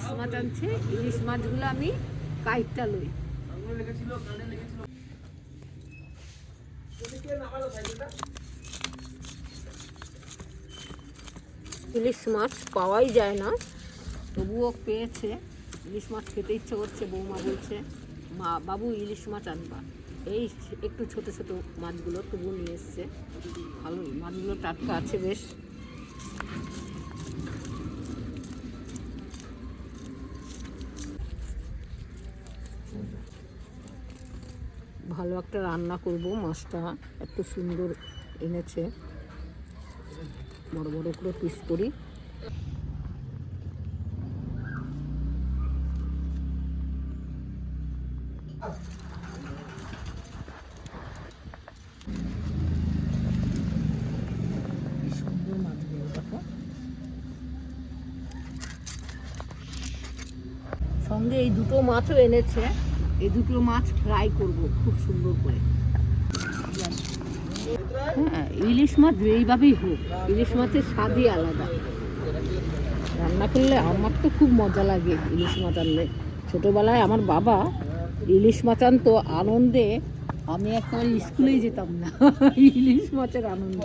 ইলিশ মাছ আনছে। ইলিশ মাছগুলো আমি কাইটটা লই। ইলিশ মাছ পাওয়াই যায় না। তবুও পেয়েছে। ইলিশ মাছ খেতে ইচ্ছে করছে, বৌমা বলছে, মা, বাবু, ইলিশ মাছ আনবা। এই একটু ছোট ছোট মাছগুলো তবু নিয়ে এসছে। ভালোই। মাছগুলো টাটকা আছে বেশ। ভালো একটা রান্না করব। মাছটা এত সুন্দর এনেছে। বড় বড় করে পিস করি। সঙ্গে এই দুটো মাছও এনেছে। এই দুটো মাছ ফ্রাই করব, খুব সুন্দর করে। হ্যাঁ ইলিশ মাছ যেইভাবেই হোক, ইলিশ মাছের স্বাদই আলাদা। রান্না করলে আমার তো খুব মজা লাগে ইলিশ মাছ আনলে। ছোটোবেলায় আমার বাবা ইলিশ মাছ আনতো আনন্দে, আমি একবার স্কুলেই যেতাম না, ইলিশ মাছের আনন্দ।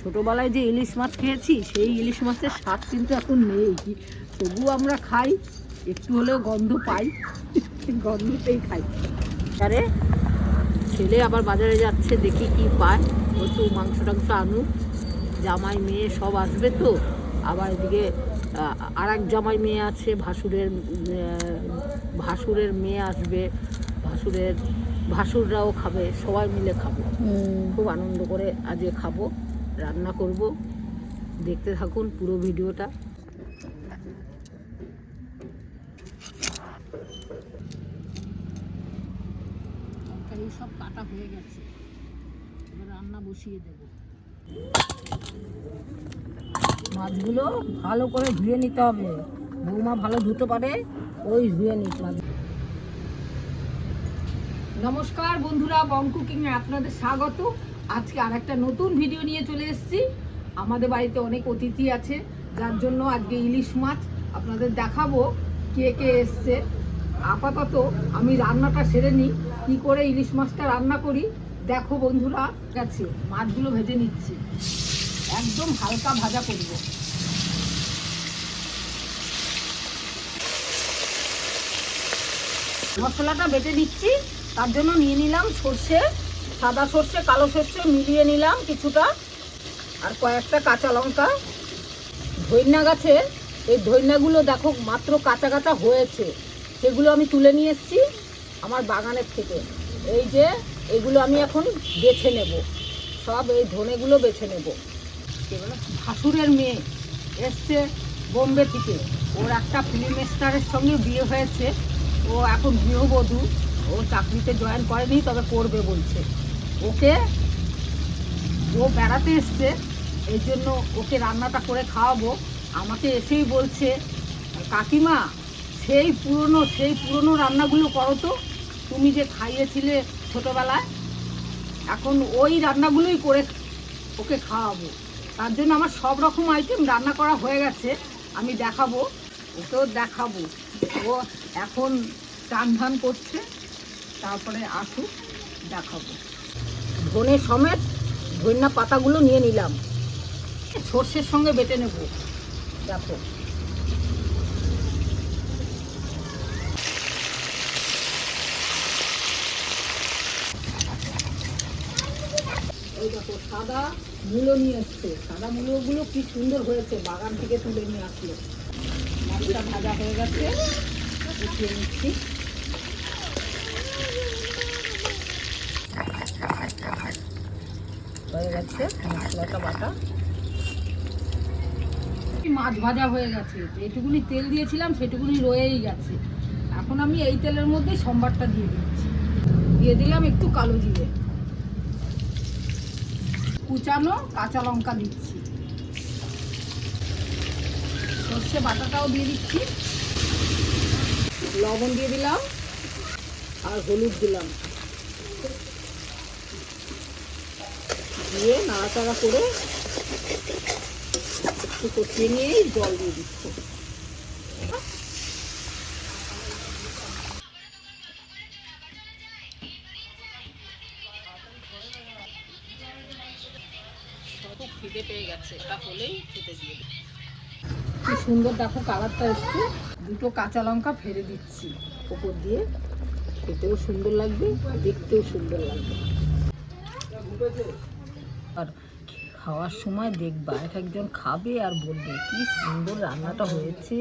ছোটোবেলায় যে ইলিশ মাছ খেয়েছি, সেই ইলিশ মাছের স্বাদ কিন্তু এখন নেই। তবুও আমরা খাই, একটু হলেও গন্ধ পাই। গন্ধতেই খাই। আরে ছেলে আবার বাজারে যাচ্ছে দেখি কি পায়। একটু মাংস টাংস আনুক জামাই মেয়ে সব আসবে তো। আবার এদিকে আর এক জামাই মেয়ে আছে ভাসুরের ভাসুরের মেয়ে আসবে ভাসুরের ভাসুররাও খাবে সবাই মিলে খাব। খুব আনন্দ করে আজকে খাব রান্না করব। দেখতে থাকুন পুরো ভিডিওটা। তরকারি সব কাটা হয়ে গেছে। এবার রান্না বসিয়ে দেব। মাছগুলো ভালো করে ধুয়ে নিতে হবে। বৌমা ভালো ধুতে পারে ওই ধুয়ে নিতে মাছ। নমস্কার বন্ধুরা বং কুকিংয়ে আপনাদের স্বাগত। আজকে আর একটা নতুন ভিডিও নিয়ে চলে এসেছি। আমাদের বাড়িতে অনেক অতিথি আছে যার জন্য আজকে ইলিশ মাছ আপনাদের দেখাবো কে কে এসছে। আপাতত আমি রান্নাটা সেরে নিই। কী করে ইলিশ মাছটা রান্না করি? দেখো বন্ধুরা, গেছে, মাছগুলো ভেজে নিচ্ছি। একদম হালকা ভাজা করব। মশলাটা বেটে নিচ্ছি, তার জন্য নিয়ে নিলাম সর্ষে, সাদা সর্ষে, কালো সর্ষে মিলিয়ে নিলাম কিছুটা, আর কয়েকটা কাঁচা লঙ্কা। ধইনা গাছে, এই ধইনাগুলো দেখো মাত্র কাঁচা কাঁচা হয়েছে। সেগুলো আমি তুলে নিয়ে এসেছি। আমার বাগানের থেকে। এই যে, এগুলো আমি এখন বেছে নেব। সব এই ধনেগুলো বেছে নেব। ভাসুরের মেয়ে এসছে বোম্বে থেকে। ওর একটা ফিল্ম স্টারের সঙ্গে বিয়ে হয়েছে। ও এখন গৃহবধূ। ও চাকরিতে জয়েন করেনি, তবে করবে বলছে। ওকে ও বেড়াতে এসছে। এই জন্য ওকে রান্নাটা করে খাওয়াবো। আমাকে এসেই বলছে, কাকিমা, সেই পুরনো সেই পুরনো রান্নাগুলো করো তো। তুমি যে খাইয়েছিলে ছোটোবেলায়, এখন ওই রান্নাগুলোই করে ওকে খাওয়াবো। তার জন্য আমার সব রকম আইটেম রান্না করা হয়ে গেছে, আমি দেখাবো, ওকেও দেখাবো। ও এখন টান ধান করছে, তারপরে আসুক, দেখাবো। ধনে সমেত ধন্যা পাতাগুলো নিয়ে নিলাম। সর্ষের সঙ্গে বেটে নেব। দেখো এই দেখো সাদা মূলো নিয়ে এসছে। সাদা মূলোগুলো কি সুন্দর হয়েছে? বাগান থেকে তুলে নিয়ে আসলো। মাছটা ভাজা হয়ে গেছে। উঠিয়ে নিচ্ছি। হয়ে গেছে বাটা। মাছ ভাজা হয়ে গেছে। যেটুকুনি তেল দিয়েছিলাম, সেটুকুনি রয়েই গেছে। এখন আমি এই তেলের মধ্যেই সম্বারটা দিয়ে দিচ্ছি। দিয়ে দিলাম একটু কালো জিরে। কুচানো কাঁচা লঙ্কা দিচ্ছি। সর্ষে বাটাটাও দিয়ে দিচ্ছি। লবণ দিয়ে দিলাম আর হলুদ দিলাম। দিয়ে নাড়াচাড়া করে একটু কষিয়ে নিয়েই জল দিয়ে দিচ্ছি। কি সুন্দর দেখো কালারটা এসছে। দুটো কাঁচা লঙ্কা ফেলে দিচ্ছি ওপর দিয়ে। খেতেও সুন্দর লাগবে, দেখতেও সুন্দর লাগবে। আর খাওয়ার সময় দেখবা, এক একজন খাবে আর বলবে, কি সুন্দর রান্নাটা হয়েছে।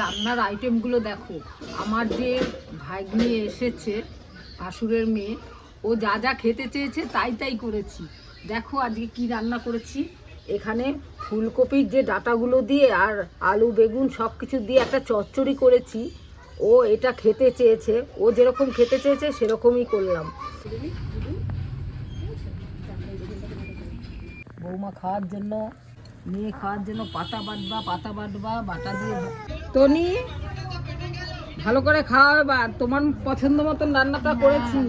রান্নার আইটেমগুলো দেখো। আমার যে ভাগ্নি এসেছে, ভাসুরের মেয়ে, ও যা যা খেতে চেয়েছে তাই তাই করেছি। দেখো আজকে কি রান্না করেছি। এখানে ফুলকপির যে ডাটাগুলো দিয়ে আর আলু, বেগুন সব কিছু দিয়ে একটা চচ্চড়ি করেছি। ও এটা খেতে চেয়েছে। ও যেরকম খেতে চেয়েছে, সেরকমই করলাম। বৌমা খাওয়ার জন্য, মেয়ে খাওয়ার জন্য পাতা বাটবা পাতা বাটবা, বাটা দিয়ে টনি ভালো করে খাওয়া বা তোমার পছন্দ মতন রান্নাটা করেছি।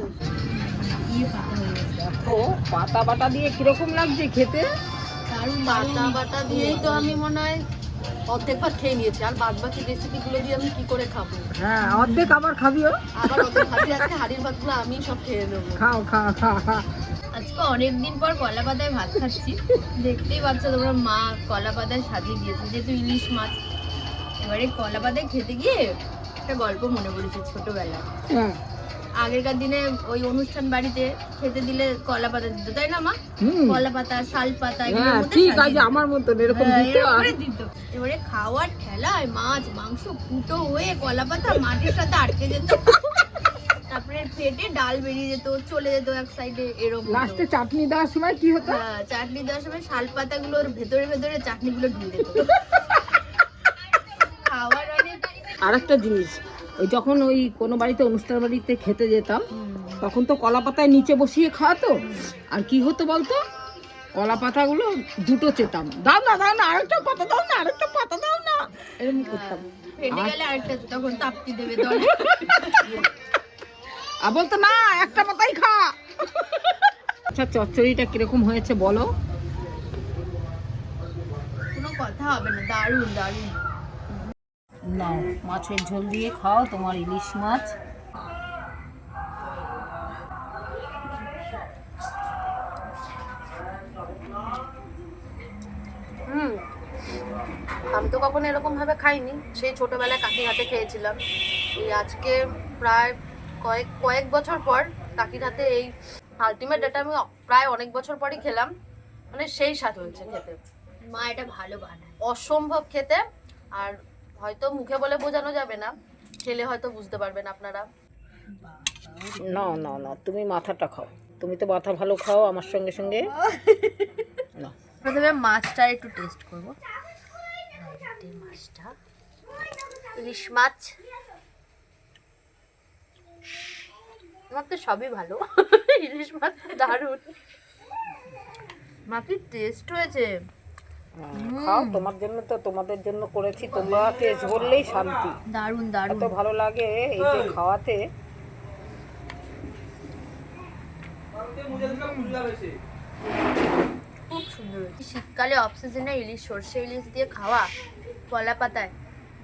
দেখো, পাতা বাটা দিয়ে কীরকম লাগছে খেতে? বাটা বাটা দিয়েই তো আমি মনে হয় অর্ধেক ভাত খেয়ে নিয়েছি। আর বাদ বাকি রেসিপিগুলো দিয়ে আমি কি করে খাব? হ্যাঁ অর্ধেক আবার খাবিও। আবার অর্ধেক ভাবি আজকে হাড়ির ভাতগুলো আমি সব খেয়ে নেব। খাও খা খা খা আজকে অনেক দিন পর কলা পাতায় ভাত খাচ্ছি। দেখতেই পাচ্ছ তোমরা মা কলা পাতায় সাজিয়ে দিয়েছে যেহেতু ইলিশ মাছ। এবারে কলা পাতায় খেতে গিয়ে একটা গল্প মনে পড়েছে ছোটবেলায়। হ্যাঁ। আগেরকার দিনে ওই অনুষ্ঠান বাড়িতে খেতে দিলে কলা পাতা দিত তাই না মা? কলা পাতা শাল পাতা হ্যাঁ ঠিক আছে আমার মতন এরকম হ্যাঁ, দিত। এবারে খাওয়ার ঠেলায় মাছ মাংস ফুটো হয়ে কলা পাতা মাটির সাথে আটকে যেত। তারপরে পেটে ডাল বেরিয়ে যেত চলে যেত এক সাইডে এরকম লাস্টে চাটনি দেওয়ার সময় কি হতো? হ্যাঁ, চাটনি দেওয়ার সময় শাল পাতাগুলোর ভেতরে ভেতরে চাটনিগুলো ঢুকে যেত। খাওয়ার অনেক আর একটা জিনিস ওই যখন ওই কোনো বাড়িতে অনুষ্ঠান বাড়িতে খেতে যেতাম তখন তো কলা পাতায় নিচে বসিয়ে খাওয়াতো। আর কি হতো বলতো? কলা পাতাগুলো দুটো চেতাম। দাও না দাও না আরেকটা পাতা দাও না আরেকটা পাতা দাও না। এরকম করতাম। তখন তাপ্তি দেবে আর বলতো না একটা পাতাই খা। আচ্ছা চচ্চড়িটা কীরকম হয়েছে বলো? কোনো কথা হবে না দারুণ দারুণ। নাও মাছের ঝোল দিয়ে খাও তোমার ইলিশ মাছ। হুম আমি তো কখনো এরকম ভাবে খাইনি। সেই ছোটবেলায় কাকির হাতে খেয়েছিলাম। এই আজকে প্রায় কয়েক কয়েক বছর পর কাকির হাতে এই আলটিমেট এটা আমি প্রায় অনেক বছর পরই খেলাম। মানে সেই স্বাদ হয়েছে খেতে। মা এটা ভালো বানায়। অসম্ভব খেতে। আর হয়তো মুখে বলে বোঝানো যাবে না খেলে হয়তো বুঝতে পারবেন আপনারা। না না না তুমি মাথাটা খাও। তুমি তো মাথা ভালো খাও আমার সঙ্গে সঙ্গে। না। প্রথমে মাছটা একটু টেস্ট করব। মাছটা। ইলিশ মাছ। আমার তো সবই ভালো। ইলিশ মাছ দারুণ। মাছের টেস্ট হয়েছে। খাও তোমার জন্য তো তোমাদের জন্য করেছি তোমাকে ঝরলেই শান্তি। দারুণ দারুণ। এত ভালো লাগে এই যে খাওয়াতে। খুব সুন্দর শীতকালে অফ সিজনে ইলিশ সর্ষে ইলিশ দিয়ে খাওয়া কলা পাতায়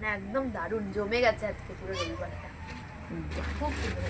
না একদম দারুণ জমে গেছে আজকে পুরো রবিবারটা। খুব সুন্দর।